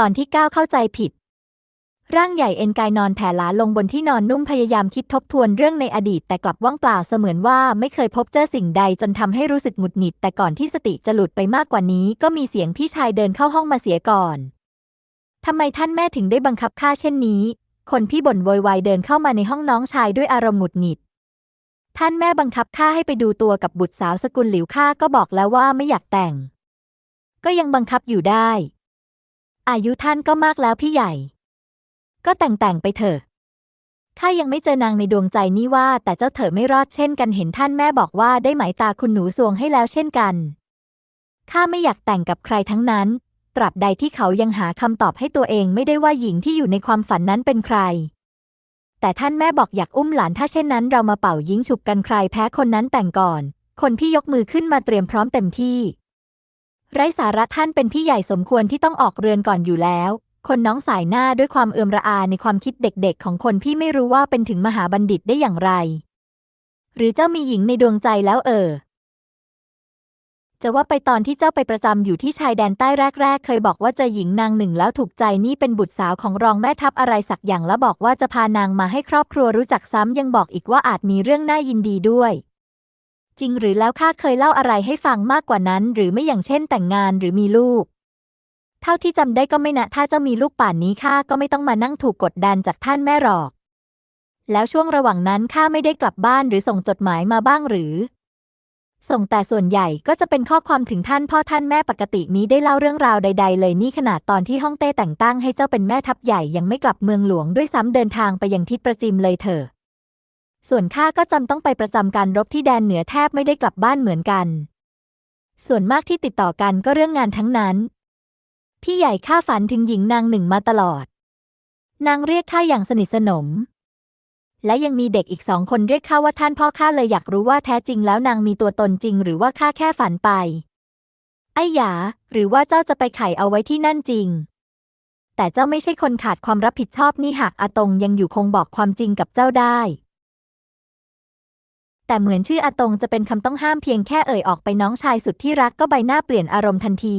ตอนที่ก้าเข้าใจผิด ร่างใหญ่เอ็นกายนอนแผ่หลาลงบนที่นอนนุ่มพยายามคิดทบทวนเรื่องในอดีตแต่กลับว่างเปล่าเสมือนว่าไม่เคยพบเจอสิ่งใดจนทำให้รู้สึกหงุดหงิดแต่ก่อนที่สติจะหลุดไปมากกว่านี้ ก็มีเสียงพี่ชายเดินเข้าห้องมาเสียก่อนทำไมท่านแม่ถึงได้บังคับข้าเช่นนี้ คนพี่บ่นโวยวายเดินเข้ามาในห้องน้องชายด้วยอารมณ์หงุดหงิด ท่านแม่บังคับข้าให้ไปดูตัวกับบุตรสาวสกุลหลิวข้าก็บอกแล้วว่าไม่อยากแต่ง ก็ยังบังคับอยู่ได้ อายุท่านก็มากแล้วพี่ใหญ่ ก็แต่งแต่งไปเถอะข้ายังไม่เจอนางในดวงใจนี่ว่า แต่เจ้าเถอไม่รอดเช่นกันเห็นท่านแม่บอกว่าได้หมายตาคุณหนูสวงให้แล้วเช่นกันข้าไม่อยากแต่งกับใครทั้งนั้น ตราบใดที่เขายังหาคำตอบให้ตัวเองไม่ได้ว่าหญิงที่อยู่ในความฝันนั้นเป็นใคร แต่ท่านแม่บอกอยากอุ้มหลานถ้าเช่นนั้นเรามาเป่ายิงฉุบกันใครแพ้คนนั้นแต่งก่อน คนพี่ยกมือขึ้นมาเตรียมพร้อมเต็มที่ ไร้สาระท่านเป็นพี่ใหญ่สมควรที่ต้องออกเรือนก่อนอยู่แล้ว คนน้องสายหน้าด้วยความเอือมระอาในความคิดเด็กๆ ของคนพี่ไม่รู้ว่าเป็นถึงมหาบัณฑิตได้อย่างไร หรือเจ้ามีหญิงในดวงใจแล้วเออ จะว่าไปตอนที่เจ้าไปประจำอยู่ที่ชายแดนใต้แรก ๆ เคยบอกว่าจอหญิงนางหนึ่งแล้วถูกใจนี่เป็นบุตรสาวของรองแม่ทัพอะไรสักอย่างแล้วบอกว่าจะพานางมาให้ครอบครัวรู้จักซ้ำยังบอกอีกว่าอาจมีเรื่องน่ายินดีด้วย จริงหรือแล้วข้าเคยเล่าอะไรให้ฟังมากกว่านั้น หรือไม่อย่างเช่นแต่งงานหรือมีลูก เท่าที่จำได้ก็ไม่นะถ้าเจ้ามีลูกป่านนี้ข้าก็ไม่ต้องมานั่งถูกกดดันจากท่านแม่หรอก แล้วช่วงระหว่างนั้นข้าไม่ได้กลับบ้านหรือส่งจดหมายมาบ้างหรือ ส่งแต่ส่วนใหญ่ก็จะเป็นข้อความถึงท่านพ่อท่านแม่ปกตินี้ได้เล่าเรื่องราวใด ๆ เลยนี่ขนาดตอนที่ฮ่องเต้แต่งตั้งให้เจ้าเป็นแม่ทัพใหญ่ยังไม่กลับเมืองหลวงด้วยซ้ำเดินทางไปยังทิศประจิมเลยเถอะ ส่วนข้าก็จำต้องไปประจำการรบที่แดนเหนือแทบไม่ได้กลับบ้านเหมือนกัน ส่วนมากที่ติดต่อกันก็เรื่องงานทั้งนั้น พี่ใหญ่ข้าฝันถึงหญิงนางหนึ่งมาตลอด นางเรียกข้าอย่างสนิทสนม และยังมีเด็กอีกสองคนเรียกข้าว่าท่านพ่อข้าเลยอยากรู้ว่าแท้จริงแล้วนางมีตัวตนจริง หรือว่าข้าแค่ฝันไป ไอ้หยา หรือว่าเจ้าจะไปไข่เอาไว้ที่นั่นจริงแต่เจ้าไม่ใช่คนขาดความรับผิดชอบนี่หากอาตงยังอยู่คงบอกความจริงกับเจ้าได้ แต่เหมือนชื่ออาตงจะเป็นคำต้องห้ามเพียงแค่เอ่ยออกไปน้องชายสุดที่รักก็ใบหน้าเปลี่ยนอารมณ์ทันที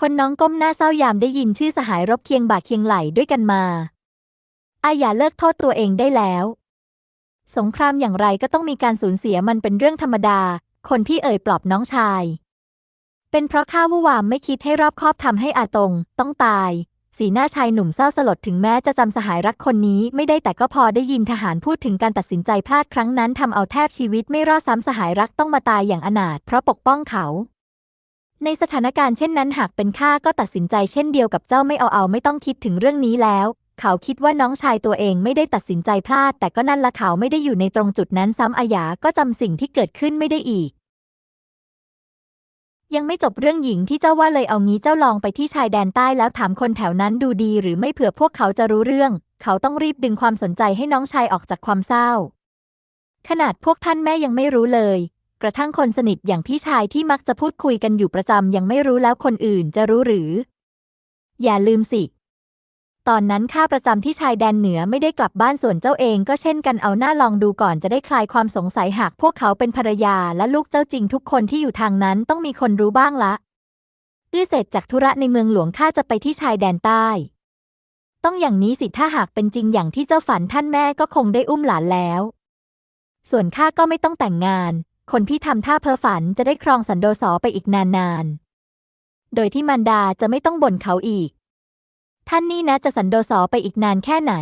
คนน้องก้มหน้าเศร้ายามได้ยินชื่อสหายรบเคียงบ่าเคียงไหลด้วยกันมาอาอย่าเลิกโทษตัวเองได้แล้ว สงครามอย่างไรก็ต้องมีการสูญเสียมันเป็นเรื่องธรรมดา คนพี่เอ่ยปลอบน้องชาย เป็นเพราะข้าวุวามไม่คิดให้รอบคอบทำให้อาตงต้องตาย สีหน้าชายหนุ่มเศร้าสลดถึงแม้จะจำสหายรักคนนี้ไม่ได้แต่ก็พอได้ยินทหารพูดถึงการตัดสินใจพลาดครั้งนั้นทำเอาแทบชีวิตไม่รอดซ้ำสหายรักต้องมาตายอย่างอนาถเพราะปกป้องเขา ในสถานการณ์เช่นนั้นหากเป็นข้าก็ตัดสินใจเช่นเดียวกับเจ้าไม่เอาเอาไม่ต้องคิดถึงเรื่องนี้แล้ว เขาคิดว่าน้องชายตัวเองไม่ได้ตัดสินใจพลาด แต่ก็นั่นละเขาไม่ได้อยู่ในตรงจุดนั้นซ้ำอาญาก็จำสิ่งที่เกิดขึ้นไม่ได้อีก ยังไม่จบเรื่องหญิงที่เจ้าว่าเลยเอางี้เจ้าลองไปที่ชายแดนใต้แล้วถามคนแถวนั้นดูดีหรือไม่เผื่อพวกเขาจะรู้เรื่อง เขาต้องรีบดึงความสนใจให้น้องชายออกจากความเศร้า ขนาดพวกท่านแม่ยังไม่รู้เลย กระทั่งคนสนิทอย่างพี่ชายที่มักจะพูดคุยกันอยู่ประจำยังไม่รู้แล้วคนอื่นจะรู้หรือ อย่าลืมสิ ตอนนั้นข้าประจำที่ชายแดนเหนือไม่ได้กลับบ้านส่วนเจ้าเองก็เช่นกันเอาหน้าลองดูก่อนจะได้คลายความสงสัยหากพวกเขาเป็นภรรยาและลูกเจ้าจริงทุกคนที่อยู่ทางนั้นต้องมีคนรู้บ้างละอื้อเสร็จจากธุระในเมืองหลวงข้าจะไปที่ชายแดนใต้ ต้องอย่างนี้สิถ้าหากเป็นจริงอย่างที่เจ้าฝันท่านแม่ก็คงได้อุ้มหลานแล้ว ส่วนข้าก็ไม่ต้องแต่งงาน คนพี่ทำท่าเพ้อฝันจะได้ครองสันโดษอไปอีกนานๆ โดยที่มารดาจะไม่ต้องบ่นเขาอีก ท่านนี่นะจะสันโดษอไปอีกนานแค่ไหน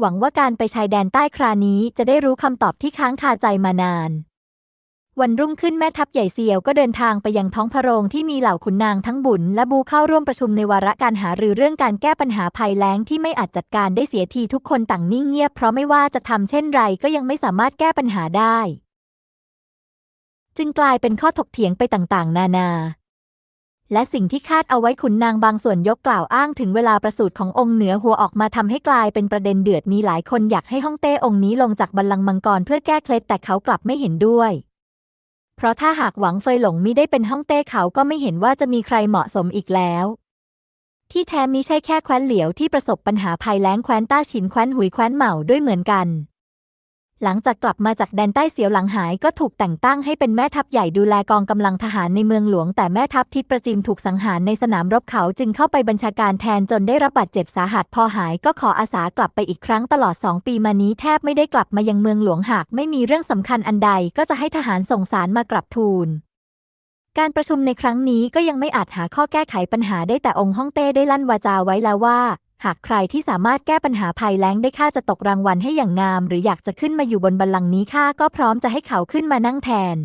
หวังว่าการไปชายแดนใต้ครานี้จะได้รู้คำตอบที่ค้างคาใจมานาน วันรุ่งขึ้นแม่ทัพใหญ่เซียวก็เดินทางไปยังท้องพระโรงที่มีเหล่าขุนนางทั้งบุญและบูเข้าร่วมประชุมในวาระการหารือเรื่องการแก้ปัญหาภัยแล้งที่ไม่อาจจัดการได้เสียทีทุกคนต่างนิ่งเงียบเพราะไม่ว่าจะทำเช่นไรก็ยังไม่สามารถแก้ปัญหาได้ จึงกลายเป็นข้อถกเถียงไปต่างๆ นานา และสิ่งที่คาดเอาไว้ขุนนางบางส่วนยกกล่าวอ้างถึงเวลาประสูติขององค์เหนือหัวออกมาทำให้กลายเป็นประเด็นเดือดมีหลายคนอยากให้ฮ่องเต้องค์นี้ลงจากบัลลังก์มังกรเพื่อแก้เคล็ดแต่เขากลับไม่เห็นด้วย เพราะถ้าหากหวังเฟยหลงมิได้เป็นฮ่องเต้เขาก็ไม่เห็นว่าจะมีใครเหมาะสมอีกแล้ว ที่แท้มิใช่แค่แคว้นเหลียวที่ประสบปัญหาภัยแล้งแคว้นต้าฉินแคว้นหุยแคว้นเหมาด้วยเหมือนกัน หลังจากกลับมาจากแดนใต้เสียวหลังหายก็ถูกแต่งตั้งให้เป็นแม่ทัพใหญ่ดูแลกองกำลังทหารในเมืองหลวง แต่แม่ทัพทิศประจิมถูกสังหารในสนามรบเขาจึงเข้าไปบัญชาการแทนจนได้รับบาดเจ็บสาหัสพอหายก็ขออาสากลับไปอีกครั้งตลอดสองปีมานี้แทบไม่ได้กลับมายังเมืองหลวงหาก ไม่มีเรื่องสำคัญอันใดก็จะให้ทหารส่งสารมากลับทูลการประชุมในครั้งนี้ก็ยังไม่อาจหาข้อแก้ไขปัญหาได้แต่องค์ฮ่องเต้ได้ลั่นวาจาไว้แล้วว่า หากใครที่สามารถแก้ปัญหาภัยแล้งได้ข้าจะตกรางวัลให้อย่างงาม หรืออยากจะขึ้นมาอยู่บนบัลลังก์นี้ข้าก็พร้อมจะให้เขาขึ้นมานั่งแทน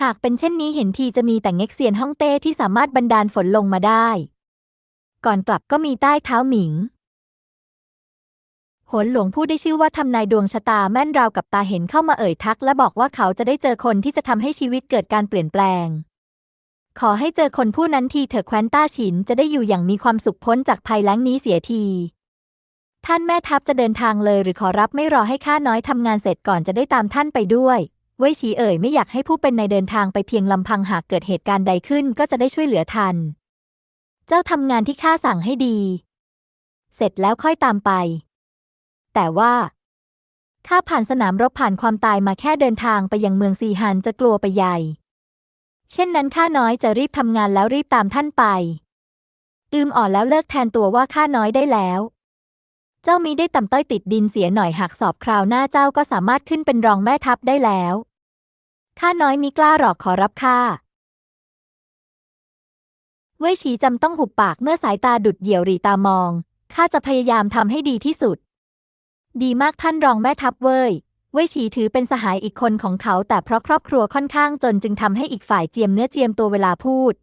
หากเป็นเช่นนี้เห็นทีจะมีแต่เง็กเซียนฮ่องเต้ที่สามารถบันดาลฝนลงมาได้ ก่อนกลับก็มีใต้เท้าหมิงโหนหลวงผู้ได้ชื่อว่าทำนายดวงชะตาแม่นราวกับตาเห็นเข้ามาเอ่ยทัก และบอกว่าเขาจะได้เจอคนที่จะทำให้ชีวิตเกิดการเปลี่ยนแปลง ขอให้เจอคนผู้นั้นทีเถอะแคว้นต้าฉินจะได้อยู่อย่างมีความสุขพ้นจากภัยแล้งนี้เสียที ท่านแม่ทัพจะเดินทางเลยหรือขอรับไม่รอให้ข้าน้อยทำงานเสร็จก่อนจะได้ตามท่านไปด้วยเว่ยฉีเอ่ยไม่อยากให้ผู้เป็นนายเดินทางไปเพียงลำพังหากเกิดเหตุการณ์ใดขึ้นก็จะได้ช่วยเหลือทัน เจ้าทำงานที่ข้าสั่งให้ดี เสร็จแล้วค่อยตามไป แต่ว่าข้าผ่านสนามรบผ่านความตายมาแค่เดินทางไปยังเมืองซีฮันจะกลัวไปใหญ่ เช่นนั้นข้าน้อยจะรีบทำงานแล้วรีบตามท่านไป อืมอ่อนแล้วเลิกแทนตัวว่าข้าน้อยได้แล้ว เจ้ามีได้ต่ำต้อยติดดินเสียหน่อยหากสอบคราวหน้าเจ้าก็สามารถขึ้นเป็นรองแม่ทัพได้แล้ว ข้าน้อยมีกล้าหรอกขอรับข้าเว่ยฉีจำต้องหุบปากเมื่อสายตาดุดเหยี่ยวรีตามอง ข้าจะพยายามทำให้ดีที่สุด ดีมากท่านรองแม่ทัพเว่ย เว่ยฉีถือเป็นสหายอีกคนของเขา แต่เพราะครอบครัวค่อนข้างจนจึงทำให้อีกฝ่ายเจียมเนื้อเจียมตัวเวลาพูด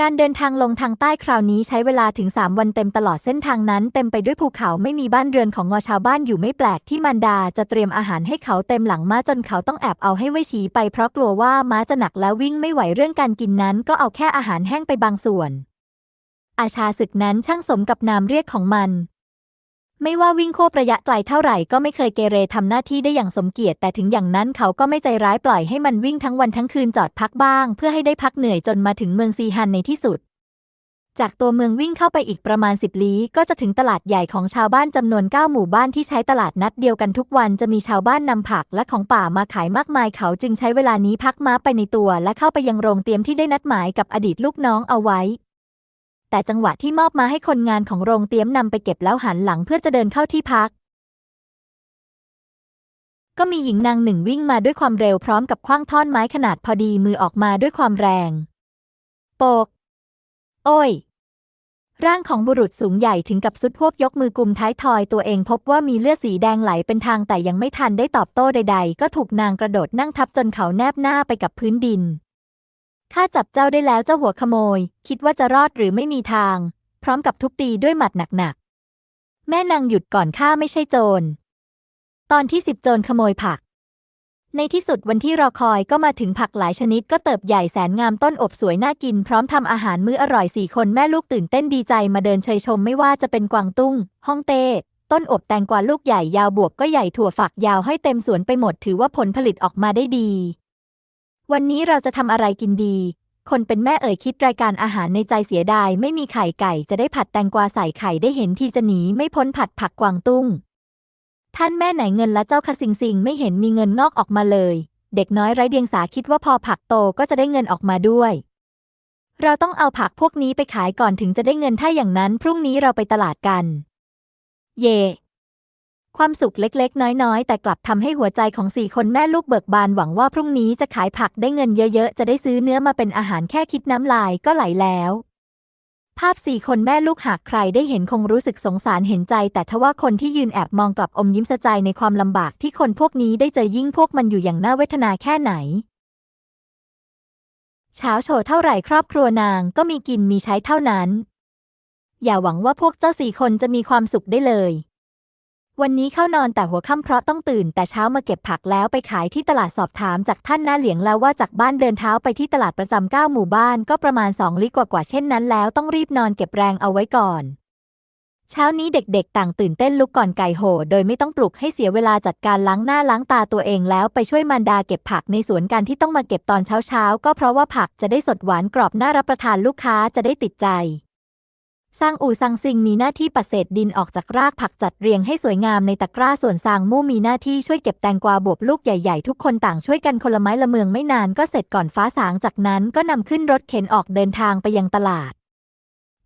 การเดินทางลงทางใต้คราวนี้ใช้เวลาถึง 3 วันเต็มตลอดเส้นทางนั้น เต็มไปด้วยภูเขาไม่มีบ้านเรือนของงอชาวบ้านอยู่ไม่แปลกที่มันดาจะเตรียมอาหารให้เขาเต็มหลังม้าจนเขาต้องแอบเอาให้เว่ยฉีไป เพราะกลัวว่าม้าจะหนักแล้ววิ่งไม่ไหวเรื่องการกินนั้น ก็เอาแค่อาหารแห้งไปบางส่วน อาชาศึกนั้นช่างสมกับนามเรียกของมัน ไม่ว่าวิ่งโคบระยะไกลเท่าไหร่ก็ไม่เคยเกเรทำหน้าที่ได้อย่างสมเกียรติ แต่ถึงอย่างนั้นเขาก็ไม่ใจร้ายปล่อยให้มันวิ่งทั้งวันทั้งคืนจอดพักบ้าง เพื่อให้ได้พักเหนื่อยจนมาถึงเมืองซีฮันในที่สุด จากตัวเมืองวิ่งเข้าไปอีกประมาณ 10 ลี้ ก็จะถึงตลาดใหญ่ของชาวบ้านจำนวน 9 หมู่บ้านที่ใช้ตลาดนัดเดียวกันทุกวันจะมีชาวบ้านนำผักและของป่ามาขายมากมาย เขาจึงใช้เวลานี้พักม้าไปในตัว และเข้าไปยังโรงเตรียมที่ได้นัดหมายกับอดีตลูกน้องเอาไว้ แต่จังหวะที่มอบมาให้คนงานของโรงเตรียมนำไปเก็บแล้วหันหลังเพื่อจะเดินเข้าที่พัก ก็มีหญิงนางหนึ่งวิ่งมาด้วยความเร็วพร้อมกับคว้างท่อนไม้ขนาดพอดีมือออกมาด้วยความแรง โปก โอ้ย ร่างของบุรุษสูงใหญ่ถึงกับสุดพวบยกมือกุมท้ายทอยตัวเองพบว่ามีเลือดสีแดงไหลเป็นทางแต่ยังไม่ทันได้ตอบโต้ใด ๆ ก็ถูกนางกระโดดนั่งทับจนเขาแนบหน้าไปกับพื้นดิน ข้าจับเจ้าได้แล้วเจ้าหัวขโมย คิดว่าจะรอดหรือไม่มีทาง พร้อมกับทุบตีด้วยหมัดหนักๆ แม่นางหยุดก่อนข้าไม่ใช่โจร ตอนที่สิบโจรขโมยผัก ในที่สุดวันที่รอคอยก็มาถึงผักหลายชนิดก็เติบใหญ่แสนงามต้นอบสวยน่ากิน พร้อมทำอาหารมื้ออร่อยสี่คนแม่ลูกตื่นเต้นดีใจมาเดินเชยชมไม่ว่าจะเป็นกวางตุ้งฮ่องเต้ต้นอบแตงกวาลูกใหญ่ยาวบวบก็ใหญ่ถั่วฝักยาวให้เต็มสวนไปหมดถือว่าผลผลิตออกมาได้ดี วันนี้เราจะทำอะไรกินดี คนเป็นแม่เอ่ยคิดรายการอาหารในใจเสียดาย ไม่มีไข่ไก่จะได้ผัดแตงกวาใส่ไข่ได้เห็นทีจะหนีไม่พ้นผัดผักกวางตุ้ง ท่านแม่ไหนเงินละเจ้าคะสิงสิงไม่เห็นมีเงินงอกออกมาเลย เด็กน้อยไร้เดียงสาคิดว่าพอผักโตก็จะได้เงินออกมาด้วย เราต้องเอาผักพวกนี้ไปขายก่อนถึงจะได้เงินถ้าอย่างนั้น พรุ่งนี้เราไปตลาดกัน เย่ ความสุขเล็กๆ น้อยๆ แต่กลับทำให้หัวใจของสี่คนแม่ลูกเบิกบานหวังว่าพรุ่งนี้จะขายผักได้เงินเยอะๆ จะได้ซื้อเนื้อมาเป็นอาหารแค่คิดน้ำลายก็ไหลแล้ว ภาพสี่คนแม่ลูกหากใครได้เห็นคงรู้สึกสงสารเห็นใจ แต่ทว่าคนที่ยืนแอบมองกลับอมยิ้มสะใจในความลำบากที่คนพวกนี้ได้เจอยิ่งพวกมันอยู่อย่างน่าเวทนาแค่ไหนเช้าโชว์เท่าไหร่ครอบครัวนางก็มีกินมีใช้เท่านั้น อย่าหวังว่าพวกเจ้าสี่คนจะมีความสุขได้เลย วันนี้เข้านอนแต่หัวค่ำเพราะต้องตื่น แต่เช้ามาเก็บผักแล้วไปขายที่ตลาดสอบถามจากท่านน้าเหลียงแล้วว่าจากบ้านเดินเท้าไปที่ตลาดประจำเก้าหมู่บ้านก็ประมาณสองลี้กว่าเช่นนั้นแล้วต้องรีบนอนเก็บแรงเอาไว้ก่อน เช้านี้เด็กๆ ต่างตื่นเต้นลุกก่อนไก่โหโดยไม่ต้องปลุกให้เสียเวลาจัดการล้างหน้าล้างตาตัวเองแล้วไปช่วยมารดาเก็บผักในสวนการที่ต้องมาเก็บตอนเช้าๆก็เพราะว่าผักจะได้สดหวานกรอบน่ารับประทานลูกค้าจะได้ติดใจ สร้างอู่ซังซิงมีหน้าที่ปัดเศษดินออกจากรากผักจัดเรียงให้สวยงามในตะกร้าส่วนซางมู่มีหน้าที่ช่วยเก็บแตงกวาบวบลูกใหญ่ๆ ทุกคนต่างช่วยกันคนละไม้ละเมืองไม่นานก็เสร็จก่อนฟ้าสางจากนั้นก็นำขึ้นรถเข็นออกเดินทางไปยังตลาด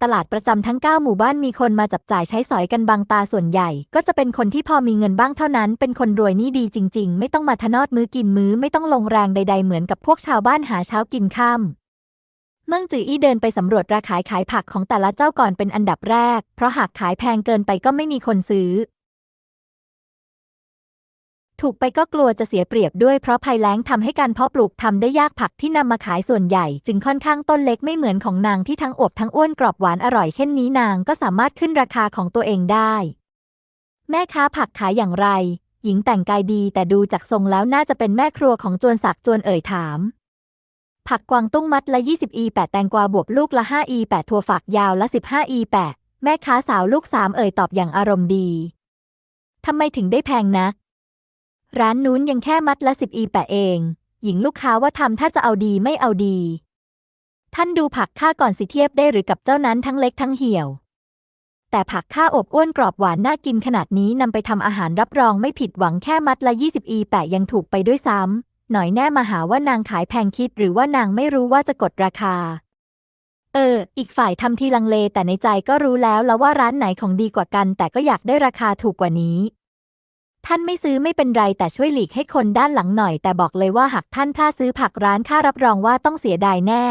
ตลาดประจำทั้ง 9 หมู่บ้านมีคนมาจับจ่ายใช้สอยกันบางตาส่วนใหญ่ ก็จะเป็นคนที่พอมีเงินบ้างเท่านั้น เป็นคนรวยนี่ดีจริง ๆ ไม่ต้องมาทะนอดมื้อกินมื้อไม่ต้องลงแรงใด ๆ เหมือนกับพวกชาวบ้านหาเช้ากินค่ำ มืองจืออี้เดินไปสำรวจราคาขายผักของแต่ละเจ้าก่อนเป็นอันดับแรก เพราะหากขายแพงเกินไปก็ไม่มีคนซื้อ ถูกไปก็กลัวจะเสียเปรียบด้วยเพราะภัยแล้งทำให้การเพาะปลูกทำได้ยากผักที่นำมาขายส่วนใหญ่ จึงค่อนข้างต้นเล็กไม่เหมือนของนางที่ทั้งอบทั้งอ้วนกรอบหวานอร่อยเช่นนี้นางก็สามารถขึ้นราคาของตัวเองได้ แม่ค้าผักขายอย่างไร หญิงแต่งกายดีแต่ดูจากทรงแล้วน่าจะเป็นแม่ครัวของจวนศักดิ์จวนเอ่ยถาม ผักกวางตุ้งมัดละ 20อี8แตงกวาบวบลูกละ5อี8ถั่วฝักยาวละ 15อี8แม่ค้าสาวลูกสามเอ่ยตอบอย่างอารมณ์ดี ทำไมถึงได้แพงนัก ร้านนู้นยังแค่มัดละ 10อี8เอง หญิงลูกค้าว่าทำถ้าจะเอาดีไม่เอาดี ท่านดูผักข้าก่อนสิเทียบได้หรือกับเจ้านั้นทั้งเล็กทั้งเหี่ยว แต่ผักข้าอบอ้วนกรอบหวานน่ากินขนาดนี้นำไปทำอาหารรับรองไม่ผิดหวังแค่มัดละ 20อี8ยังถูกไปด้วยซ้ำ หน่อยแน่มาหาว่านางขายแพงคิดหรือว่านางไม่รู้ว่าจะกดราคา เออ อีกฝ่ายทำทีลังเลแต่ในใจก็รู้แล้วแล้วว่าร้านไหนของดีกว่ากัน แต่ก็อยากได้ราคาถูกกว่านี้ ท่านไม่ซื้อไม่เป็นไรแต่ช่วยหลีกให้คนด้านหลังหน่อย แต่บอกเลยว่าหากท่านพลาดซื้อผักร้านข้ารับรองว่าต้องเสียดายแน่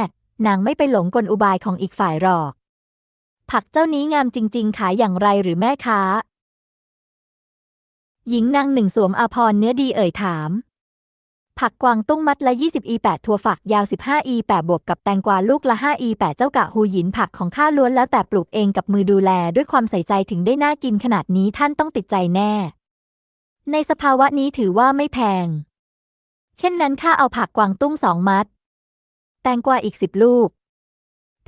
นางไม่ไปหลงกลอุบายของอีกฝ่ายหรอก ผักเจ้านี้งามจริง ๆ ขายอย่างไรหรือแม่ค้าหญิงนางหนึ่งสวมอาภรเนื้อดีเอ่ยถาม ผักกวางตุ้งมัดละ20อี8ถั่วฝักยาว 15อี8บวกกับแตงกวาลูกละ5อี8เจ้ากะฮูหยินผักของข้าล้วนแล้วแต่ปลูกเองกับมือดูแลด้วยความใส่ใจถึงได้น่ากินขนาดนี้ท่านต้องติดใจแน่ ในสภาวะนี้ถือว่าไม่แพง เช่นนั้นข้าเอาผักกวางตุ้งสองมัด แตงกวาอีกสิบลูก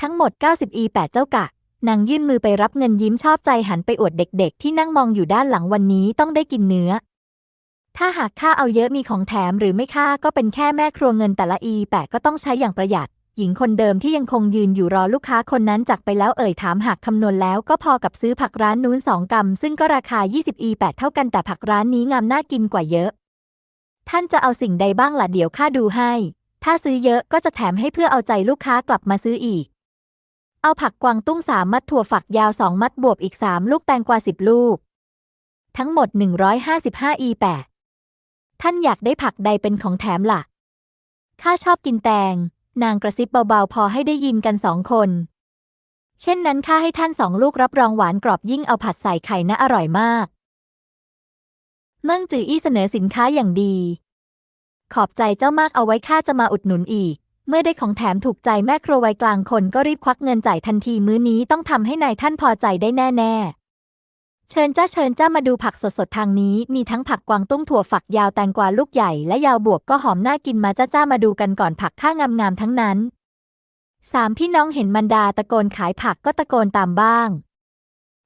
ทั้งหมด 90อี8เจ้ากะนางยื่นมือไปรับเงินยิ้มชอบใจหันไปอวดเด็ก ๆ ที่นั่งมองอยู่ด้านหลังวันนี้ต้องได้กินเนื้อ ถ้าหากข้าเอาเยอะมีของแถมหรือไม่ค่าก็เป็นแค่แม่ครัวเงินแต่ละอีแปะก็ต้องใช้อย่างประหยัด หญิงคนเดิมที่ยังคงยืนอยู่รอลูกค้าคนนั้นจากไปแล้วเอ่ยถามหากคำนวณแล้วก็พอกับซื้อผักร้านนู้นสองกำซึ่งก็ราคา 20อีแปดเท่ากันแต่ผักร้านนี้งามน่ากินกว่าเยอะ ท่านจะเอาสิ่งใดบ้างล่ะเดี๋ยวข้าดูให้ ถ้าซื้อเยอะก็จะแถมให้เพื่อเอาใจลูกค้ากลับมาซื้ออีก เอาผักกวางตุ้งสามมัดถั่วฝักยาวสองมัดบวบอีกสามลูกแตงกวาสิบลูก ทั้งหมด 155อีแปด ท่านอยากได้ผักใดเป็นของแถมล่ะ ข้าชอบกินแตง นางกระซิบเบาๆ พอให้ได้ยินกันสองคน เช่นนั้นข้าให้ท่านสองลูกรับรองหวานกรอบยิ่งเอาผัดใส่ไข่นะอร่อยมาก เมืองจืออี้เสนอสินค้าอย่างดี ขอบใจเจ้ามากเอาไว้ข้าจะมาอุดหนุนอีก เมื่อได้ของแถมถูกใจแม่ครัววัยกลางคนก็รีบควักเงินจ่ายทันทีมื้อนี้ต้องทำให้นายท่านพอใจได้แน่ๆ เชิญจ้าเชิญจ้ามาดูผักสดๆทางนี้ มีทั้งผักกวางตุ้งถั่วฝักยาวแตงกวาลูกใหญ่และยาวบวบก็หอมน่ากินมาจ้าจ้ามาดูกันก่อนผักข้างามๆทั้งนั้นสามพี่น้องเห็นมันดาตะโกนขายผักก็ตะโกนตามบ้าง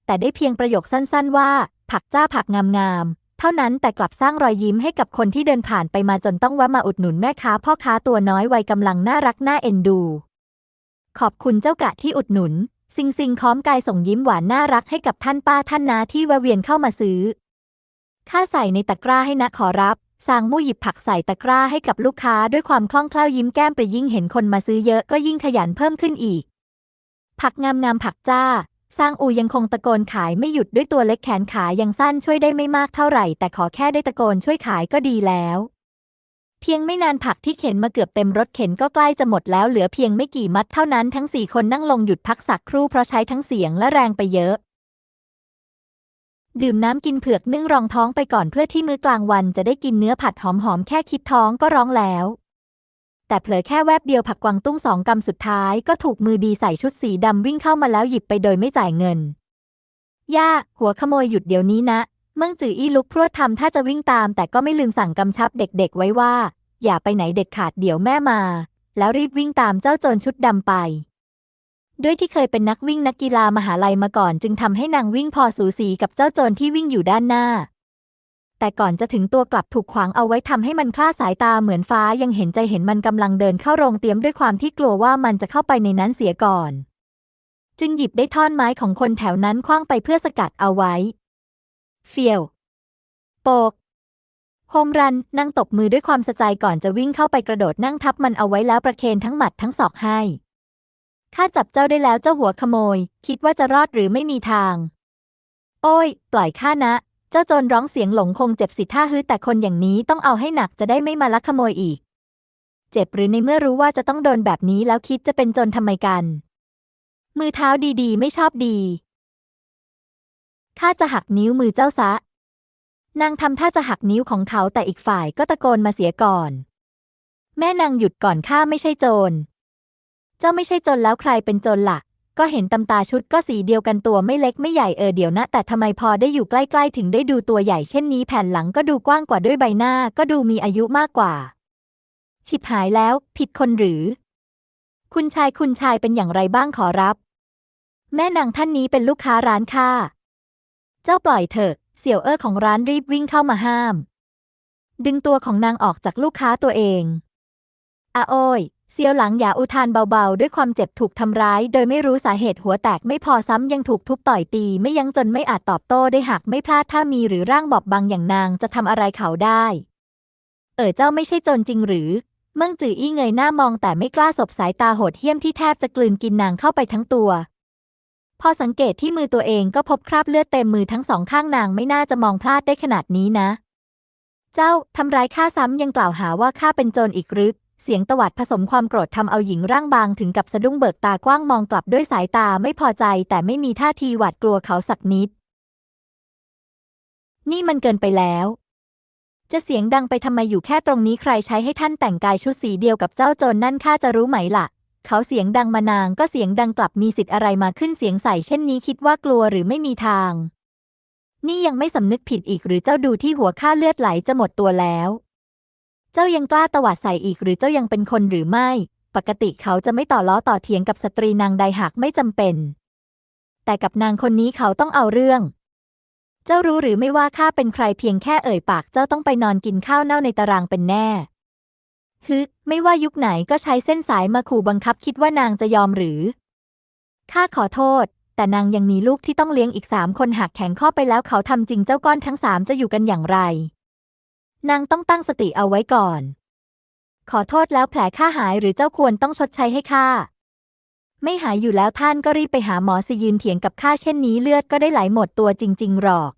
แต่ได้เพียงประโยคสั้นๆว่า ผักจ้าผักงามๆเท่านั้นแต่กลับสร้างรอยยิ้มให้กับคนที่เดินผ่านไปมาจนต้องแวะมาอุดหนุนแม่ค้าพ่อค้าตัวน้อยวัยกำลังน่ารักน่าเอ็นดู ขอบคุณเจ้ากะที่อุดหนุน ซิงซิงค้อมกายส่งยิ้มหวานน่ารักให้กับท่านป้าท่านนาที่แวะเวียนเข้ามาซื้อ ข้าใส่ในตะกร้าให้นะขอรับ สางมู่หยิบผักใส่ตะกร้าให้กับลูกค้าด้วยความคล่องแคล่วยิ้มแก้มปริยิ่งเห็นคนมาซื้อเยอะก็ยิ่งขยันเพิ่มขึ้นอีก ผักงามๆผักจ้า สร้างอูยังคงตะโกนขายไม่หยุดด้วยตัวเล็กแขนขายังสั้นช่วยได้ไม่มากเท่าไหร่ แต่ขอแค่ได้ตะโกนช่วยขายก็ดีแล้ว เพียงไม่นานผักที่เข็นมาเกือบเต็มรถเข็นก็ใกล้จะหมดแล้วเหลือเพียงไม่กี่มัดเท่านั้นทั้งสี่คนนั่งลงหยุดพักสักครู่เพราะใช้ทั้งเสียงและแรงไปเยอะ ดื่มน้ำกินเผือกนึ่งรองท้องไปก่อนเพื่อที่มื้อกลางวันจะได้กินเนื้อผัดหอมๆแค่คิดท้องก็ร้องแล้ว แต่เผลอแค่แวบเดียวผักกวางตุ้งสองกำสุดท้ายก็ถูกมือดีใส่ชุดสีดำวิ่งเข้ามาแล้วหยิบไปโดยไม่จ่ายเงินย่าหัวขโมยหยุดเดี๋ยวนี้นะ เมื่งจืออี้ลุกพรวดทำถ้าจะวิ่งตาม แต่ก็ไม่ลืมสั่งกำชับเด็กๆไว้ว่า อย่าไปไหนเด็ดขาดเดี๋ยวแม่มา แล้วรีบวิ่งตามเจ้าโจรชุดดำไป ด้วยที่เคยเป็นนักวิ่งนักกีฬามหาลัยมาก่อน จึงทำให้นางวิ่งพอสูสีกับเจ้าโจรที่วิ่งอยู่ด้านหน้า แต่ก่อนจะถึงตัวกลับถูกขวางเอาไว้ทำให้มันคลาดสายตาเหมือนฟ้ายังเห็นใจเห็นมันกำลังเดินเข้าโรงเตรียมด้วยความที่กลัวว่ามันจะเข้าไปในนั้นเสียก่อน จึงหยิบได้ท่อนไม้ของคนแถวนั้นคว้างไปเพื่อสกัดเอาไว้ เฟียวโปกโฮมรันนั่งตบมือด้วยความสะใจก่อนจะวิ่งเข้าไปกระโดดนั่งทับมันเอาไว้แล้วประเคนทั้งหมัดทั้งศอกให้ข้าจับเจ้าได้แล้วเจ้าหัวขโมย คิดว่าจะรอดหรือไม่มีทาง โอ้ย ปล่อยข้านะ เจ้าโจรร้องเสียงหลงคงเจ็บสิท่าฮือแต่คนอย่างนี้ต้องเอาให้หนักจะได้ไม่มาลักขโมยอีก เจ็บหรือในเมื่อรู้ว่าจะต้องโดนแบบนี้แล้วคิดจะเป็นโจรทำไมกัน มือเท้าดีๆ ไม่ชอบดี ข้าจะหักนิ้วมือเจ้าซะ นางทำท่าจะหักนิ้วของเขาแต่อีกฝ่ายก็ตะโกนมาเสียก่อน แม่นางหยุดก่อนข้าไม่ใช่โจร เจ้าไม่ใช่โจรแล้วใครเป็นโจรหลัก ก็เห็นตำตาชุดก็สีเดียวกันตัวไม่เล็กไม่ใหญ่เออเดี๋ยวนะ แต่ทำไมพอได้อยู่ใกล้ๆ ถึงได้ดูตัวใหญ่เช่นนี้แผ่นหลังก็ดูกว้างกว่าด้วยใบหน้าก็ดูมีอายุมากกว่า ฉิบหายแล้ว ผิดคนหรือ คุณชายคุณชายเป็นอย่างไรบ้างขอรับ แม่นางท่านนี้เป็นลูกค้าร้านข้า เจ้าปล่อยเถอะ เสี่ยวเอ้อของร้านรีบวิ่งเข้ามาห้าม ดึงตัวของนางออกจากลูกค้าตัวเองอาโอยเซียวหลังหยาอุทานเบาๆ ด้วยความเจ็บถูกทำร้าย โดยไม่รู้สาเหตุหัวแตกไม่พอซ้ำยังถูกทุบต่อยตีไม่ยั้งจนไม่อาจตอบโต้ได้หากไม่พลาดถ้ามีหรือร่างบอบบางอย่างนางจะทำอะไรเขาได้ เออเจ้าไม่ใช่จรจริงหรือ เมิ่งจืออี้เงยหน้ามองแต่ไม่กล้าสบสายตาโหดเหี้ยมที่แทบจะกลืนกินนางเข้าไปทั้งตัว พอสังเกตที่มือตัวเองก็พบคราบเลือดเต็มมือทั้งสองข้างนางไม่น่าจะมองพลาดได้ขนาดนี้นะ เจ้าทำร้ายข้าซ้ำยังกล่าวหาว่าข้าเป็นโจรอีกหรือเสียงตวัดผสมความโกรธทำเอาหญิงร่างบางถึงกับสะดุ้งเบิกตากว้างมองกลับด้วยสายตาไม่พอใจแต่ไม่มีท่าทีหวาดกลัวเขาสักนิด นี่มันเกินไปแล้ว จะเสียงดังไปทำไมอยู่แค่ตรงนี้ใครใช้ให้ท่านแต่งกายชุดสีเดียวกับเจ้าโจรนนั่นข้าจะรู้ไหมล่ะ เขาเสียงดังมานางก็เสียงดังกลับมีสิทธิ์อะไรมาขึ้นเสียงใส่เช่นนี้คิดว่ากลัวหรือไม่มีทาง นี่ยังไม่สำนึกผิดอีกหรือเจ้าดูที่หัวข้าเลือดไหลจะหมดตัวแล้ว เจ้ายังกล้าตวาดใส่อีกหรือเจ้ายังเป็นคนหรือไม่ ปกติเขาจะไม่ต่อล้อต่อเถียงกับสตรีนางใดหากไม่จำเป็น แต่กับนางคนนี้เขาต้องเอาเรื่อง เจ้ารู้หรือไม่ว่าข้าเป็นใครเพียงแค่เอ่ยปาก เจ้าต้องไปนอนกินข้าวเน่าในตารางเป็นแน่ ฮึไม่ว่ายุคไหนก็ใช้เส้นสายมาขู่บังคับคิดว่านางจะยอมหรือ ข้าขอโทษ แต่นางยังมีลูกที่ต้องเลี้ยงอีกสามคนหากแข็งข้อไปแล้วเขาทำจริงเจ้าก้อนทั้งสามจะอยู่กันอย่างไร นางต้องตั้งสติเอาไว้ก่อน ขอโทษแล้วแผลข้าหายหรือเจ้าควรต้องชดใช้ให้ข้าไม่หายอยู่แล้วท่านก็รีบไปหาหมอสิยืนเถียงกับข้าเช่นนี้เลือดก็ได้ไหลหมดตัวจริง ๆ หรอก